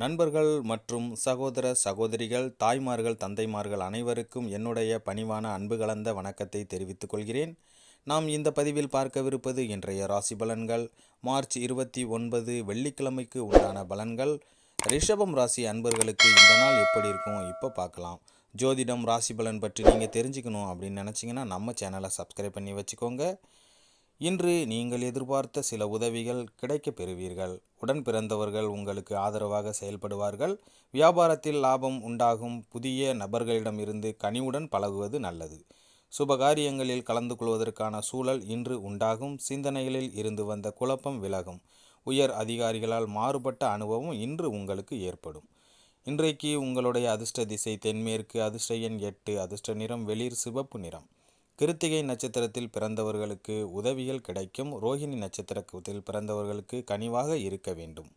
நண்பர்கள் மற்றும் சகோதர சகோதரிகள் தாய்மார்கள் தந்தைமார்கள் அனைவருக்கும் என்னுடைய பணிவான அன்பு கலந்த வணக்கத்தை தெரிவித்துக் கொள்கிறேன். நாம் இந்த பதிவில் பார்க்கவிருப்பது இன்றைய ராசி பலன்கள். மார்ச் இருபத்தி ஒன்பது வெள்ளிக்கிழமைக்கு உண்டான பலன்கள். ரிஷபம் ராசி அன்பர்களுக்கு இந்த நாள் எப்படி இருக்கும்? இப்போ பார்க்கலாம். ஜோதிடம் ராசி பலன் பற்றி நீங்கள் தெரிஞ்சுக்கணும் அப்படின்னு நினச்சிங்கன்னா நம்ம சேனலை சப்ஸ்கிரைப் பண்ணி வச்சுக்கோங்க. இன்று நீங்கள் எதிர்பார்த்த சில உதவிகள் கிடைக்க பெறுவீர்கள். உடன் பிறந்தவர்கள் உங்களுக்கு ஆதரவாக செயல்படுவார்கள். வியாபாரத்தில் லாபம் உண்டாகும். புதிய நபர்களிடமிருந்து கனிவுடன் பழகுவது நல்லது. சுபகாரியங்களில் கலந்து கொள்வதற்கான சூழல் இன்று உண்டாகும். சிந்தனைகளில் இருந்து வந்த குழப்பம் விலகும். உயர் அதிகாரிகளால் மாறுபட்ட அனுபவம் இன்று உங்களுக்கு ஏற்படும். இன்றைக்கு உங்களுடைய அதிர்ஷ்ட திசை தென்மேற்கு அதிர்ஷ்ட எண் எட்டு அதிர்ஷ்ட நிறம் வெளிர் சிவப்பு நிறம். கிருத்திகை நட்சத்திரத்தில் பிறந்தவர்களுக்கு உதவிகள் கிடைக்கும். ரோஹிணி நட்சத்திரத்தில் பிறந்தவர்களுக்கு கனிவாக இருக்க வேண்டும்.